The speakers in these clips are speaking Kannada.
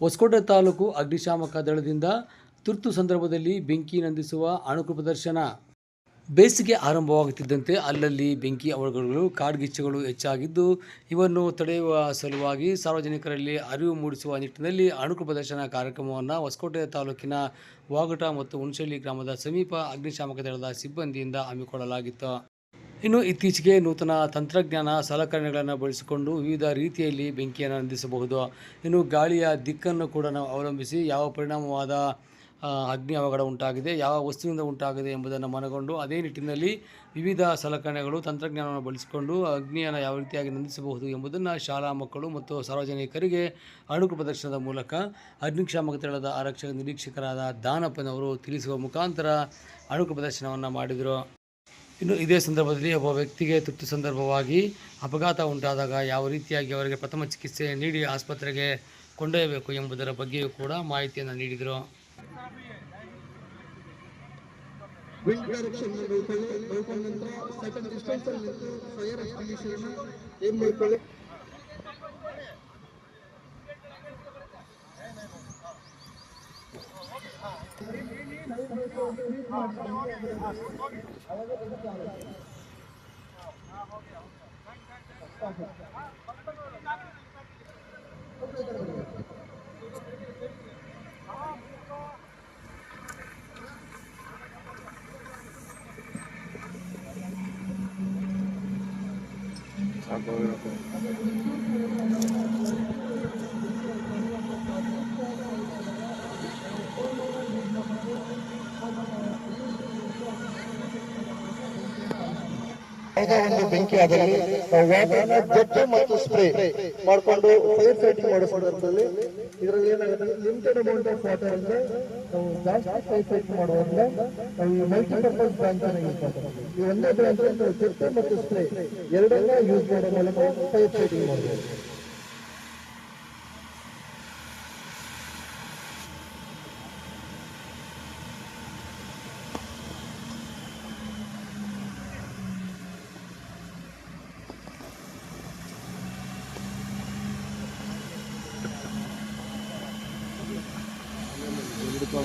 ಹೊಸಕೋಟೆ ತಾಲೂಕು ಅಗ್ನಿಶಾಮಕ ದಳದಿಂದ ತುರ್ತು ಸಂದರ್ಭದಲ್ಲಿ ಬೆಂಕಿ ನಂದಿಸುವ ಅಣುಕು ಪ್ರದರ್ಶನ. ಬೇಸಿಗೆ ಆರಂಭವಾಗುತ್ತಿದ್ದಂತೆ ಅಲ್ಲಲ್ಲಿ ಬೆಂಕಿ ಅವಘಡಗಳು, ಕಾಡ್ಗಿಚ್ಚುಗಳು ಹೆಚ್ಚಾಗಿದ್ದು, ಇವನ್ನು ತಡೆಯುವ ಸಲುವಾಗಿ ಸಾರ್ವಜನಿಕರಲ್ಲಿ ಅರಿವು ಮೂಡಿಸುವ ನಿಟ್ಟಿನಲ್ಲಿ ಅಣುಕು ಪ್ರದರ್ಶನ ಕಾರ್ಯಕ್ರಮವನ್ನು ಹೊಸಕೋಟೆ ತಾಲೂಕಿನ ವಾಗಟ ಮತ್ತು ಹುಣಸಳ್ಳಿ ಗ್ರಾಮದ ಸಮೀಪ ಅಗ್ನಿಶಾಮಕ ದಳದ ಸಿಬ್ಬಂದಿಯಿಂದ ಹಮ್ಮಿಕೊಳ್ಳಲಾಗಿತ್ತು. ಇನ್ನು ಇತ್ತೀಚೆಗೆ ನೂತನ ತಂತ್ರಜ್ಞಾನ ಸಲಕರಣೆಗಳನ್ನು ಬಳಸಿಕೊಂಡು ವಿವಿಧ ರೀತಿಯಲ್ಲಿ ಬೆಂಕಿಯನ್ನು ನಂದಿಸಬಹುದು. ಇನ್ನು ಗಾಳಿಯ ದಿಕ್ಕನ್ನು ಕೂಡ ನಾವು ಅವಲಂಬಿಸಿ ಯಾವ ಪರಿಣಾಮವಾದ ಅಗ್ನಿ ಅವಘಡ ಉಂಟಾಗಿದೆ, ಯಾವ ವಸ್ತುವಿನಿಂದ ಉಂಟಾಗಿದೆ ಎಂಬುದನ್ನು ಮನಗೊಂಡು ಅದೇ ನಿಟ್ಟಿನಲ್ಲಿ ವಿವಿಧ ಸಲಕರಣೆಗಳು ತಂತ್ರಜ್ಞಾನವನ್ನು ಬಳಸಿಕೊಂಡು ಅಗ್ನಿಯನ್ನು ಯಾವ ರೀತಿಯಾಗಿ ನಂದಿಸಬಹುದು ಎಂಬುದನ್ನು ಶಾಲಾ ಮಕ್ಕಳು ಮತ್ತು ಸಾರ್ವಜನಿಕರಿಗೆ ಅಣುಕು ಪ್ರದರ್ಶನದ ಮೂಲಕ ಅಗ್ನಿಕ್ಷಾಮಕ ದಳದ ಆರಕ್ಷಕ ನಿರೀಕ್ಷಕರಾದ ದಾನಪ್ಪನವರು ತಿಳಿಸುವ ಮುಖಾಂತರ ಅಣುಕು ಪ್ರದರ್ಶನವನ್ನು ಮಾಡಿದರು. ಇನ್ನು ಇದೇ ಸಂದರ್ಭದಲ್ಲಿ ಒಬ್ಬ ವ್ಯಕ್ತಿಗೆ ತುರ್ತು ಸಂದರ್ಭವಾಗಿ ಅಪಘಾತ ಉಂಟಾದಾಗ ಯಾವ ರೀತಿಯಾಗಿ ಅವರಿಗೆ ಪ್ರಥಮ ಚಿಕಿತ್ಸೆ ನೀಡಿ ಆಸ್ಪತ್ರೆಗೆ ಕೊಂಡೊಯ್ಯಬೇಕು ಎಂಬುದರ ಬಗ್ಗೆಯೂ ಕೂಡ ಮಾಹಿತಿಯನ್ನು ನೀಡಿದರು. ನಂತರ 작업 여러분 Thank you. ಯಾವುದೇ ಒಂದು ಬೆಂಕಿ ಆದಲ್ಲಿ ವಾಟರ್ನ ಜೆಟ್ ಮತ್ತು ಸ್ಪ್ರೇ ಮಾಡಿಕೊಂಡು ಫೈರ್ ಫೈಟಿಂಗ್ ಮಾಡೋ ಸಂದರ್ಭದಲ್ಲಿ ಇದರಲ್ಲಿ ಏನಾಗುತ್ತೆ ಲಿಮಿಟೆಡ್ ಅಮೌಂಟ್ ಆಫ್ ವಾಟರ್ ಅಂದ್ರೆ ನಾವು ಜಾಸ್ತಿ ಫೈರ್ ಫೈಟ್ ಮಾಡುವಾಗ ನಾವು ಈ ಮಲ್ಟಿಪರ್ಪಸ್ ಬ್ಯಾಂಕ್ ಅನ್ನ ಯೂಸ್ ಈ ಒಂದೇ ಬ್ಯಾಂಕ್ ಅಂದ್ರೆ ಜೆಟ್ ಮತ್ತು ಸ್ಪ್ರೇ ಎರಡನ್ನ ಯೂಸ್ ಮಾಡೋ ಮೂಲಕ ಫೈರ್ ಫೈಟಿಂಗ್ ಮಾಡ್ಬೋದು.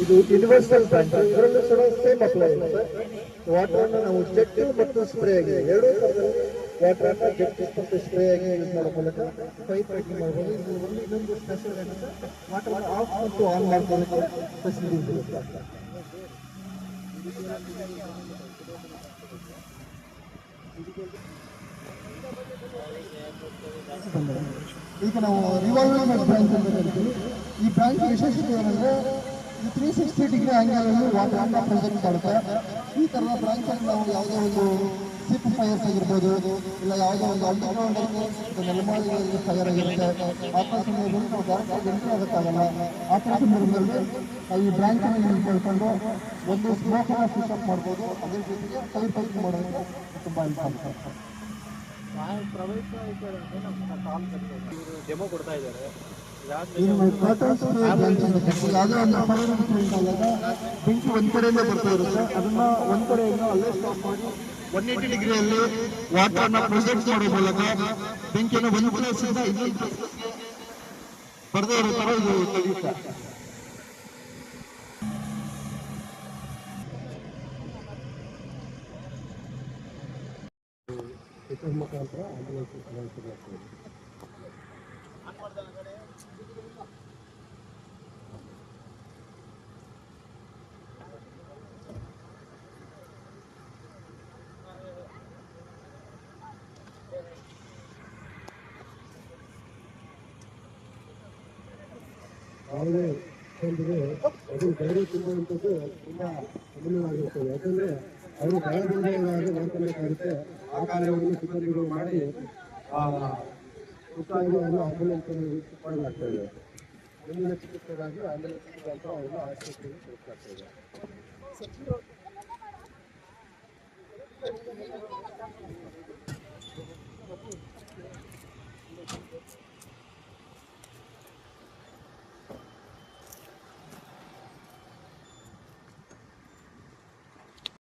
ಇದು ಯೂನಿವರ್ಸಲ್ ಪ್ಲಾಂಟ್ ಇದರಲ್ಲೂ ಕೂಡ ಸೇಮ್ ಅಪ್ಲೈ ಆಗುತ್ತೆ. ವಾಟರ್ ನಾವು ಜೆಟ್ ಮತ್ತು ಸ್ಪ್ರೇ ಆಗಿ ಎರಡೂ ವಾಟರ್ ಅನ್ನು ಜೆಟ್ ಮತ್ತು ಸ್ಪ್ರೇ ಆಗಿ ಯೂಸ್ ಮಾಡೋ ಮೂಲಕ ಪೈಪ್ ಫೈಟಿಂಗ್ ಮಾಡ್ಬೋದು. ಇದು ಒಂದು ಇನ್ನೊಂದು ಸ್ಪೆಷಲ್ ಏನಂದ್ರೆ ವಾಟರ್ ಆಫ್ ಮತ್ತು ಆನ್ ಮಾಡ್ಕೊಳ್ಳೋಕೆ ಫೆಸಿಲಿಟಿ ಇರುತ್ತೆ ಈಗ ನಾವು ರಿವಾಲ್ವಿಂಗ್ ಬ್ರಾಂಚ್ ಅಂತ ಹೇಳ್ತೀವಿ. ಈ ಬ್ರಾಂಚ್ ವಿಶೇಷತೆ ಏನಂದ್ರೆ ತ್ರೀ ಸಿಕ್ಸ್ಟಿ ಡಿಗ್ರಿ ಆಂಗಲ್ ಅಲ್ಲಿ ವಾಟರ್ ಪ್ರೆಸೆಂಟ್ ಮಾಡುತ್ತೆ ಈ ತರ ಬ್ರಾಂಚ್ ಅಲ್ಲಿ ನಾವು ಯಾವುದೇ ಒಂದು ಸಿಪ್ ಫೈರ್ಸ್ ಆಗಿರ್ಬೋದು ಇಲ್ಲ ಯಾವುದೇ ಒಂದು ಅಂಡರ್ಗ್ರೌಂಡ್ ನೆಲಮಾಳಿಗಳಲ್ಲಿ ಫೈರ್ ಆಗಿರುತ್ತೆ ಆ ಥರ ಸಂದರ್ಭದಲ್ಲಿ ನಾವು ಡೈರೆಕ್ಟ್ ಎಂಟ್ರಿ ಆಗೋಕ್ಕಾಗಲ್ಲ. ಆ ಥರ ಸಂದರ್ಭದಲ್ಲಿ ನಾವು ಈ ಬ್ರಾಂಚ್ ಅನ್ನು ಯೂಸ್ ಮಾಡಿಕೊಂಡು ಒಂದು ಸ್ಮೋಕ್ ಅನ್ನ ಸ್ವಿಚ್ ಆಫ್ ಮಾಡ್ಬೋದು. ಅದ್ರ ಜೊತೆಗೆ ಕೈ ಪೈಪ್ ಮಾಡೋದಕ್ಕೆ ತುಂಬಾ ಹೆಲ್ಪ್ ಆಗುತ್ತೆ ಡೆಮೋ ಕೊಡ್ತಾ ಇದ್ದಾರೆ. ಬೆಂಕಿ ಒಂದ್ ಕಡೆಯಿಂದ ಬರ್ತಾ ಇರುತ್ತೆ ಅದನ್ನ ಒಂದ್ ಕಡೆಯಿಂದ ಅಲ್ಲೇ ಸ್ಟಾಪ್ ಮಾಡಿ ಒನ್ ಏಟಿ ಡಿಗ್ರಿಯಲ್ಲಿ ವಾಟರ್ ಪ್ರೊಜೆಕ್ಟ್ ಮಾಡೋ ಮೂಲಕ ಬೆಂಕಿಯನ್ನು ಒಂದು ಪ್ಲೇಸಿಂದ ಇನ್ನೊಂದು place ಗೆ ಬರ್ದೇ ಇದು ತಡೆಯುತ್ತೆ ಮುಖಾಂತರ ಯಾವುದೇ ಜನರಿಗೆ ಅದು ಧೈರ್ಯ ತುಂಬುವಂಥದ್ದು ತುಂಬಾ ಅಮೂಲ್ಯವಾಗಿರ್ತದೆ ಯಾಕಂದ್ರೆ ಅವರು ಗಾಯಗೊಂಡಾಗ ನೋಡ್ಕೊಬೇಕಾಗುತ್ತೆ ಆ ಕಾರ್ಯವನ್ನು ಸಿಬ್ಬಂದಿಗಳು ಮಾಡಿ ಉಚಿತವಾಗಿ ಅವರು ಆಂಬುಲೆನ್ಸ್ ಮಾಡ್ತಾ ಇದೆ ಒಂದು ಲಕ್ಷ ರೂಪಾಯಿಗಾಗಿ ಆಂಬುಲೆನ್ಸ್ ಮುಖಾಂತರ ಅವರನ್ನು ಆಸ್ಪತ್ರೆಗೆ ಸೇರಿಸ್ತಾ ಇದೆ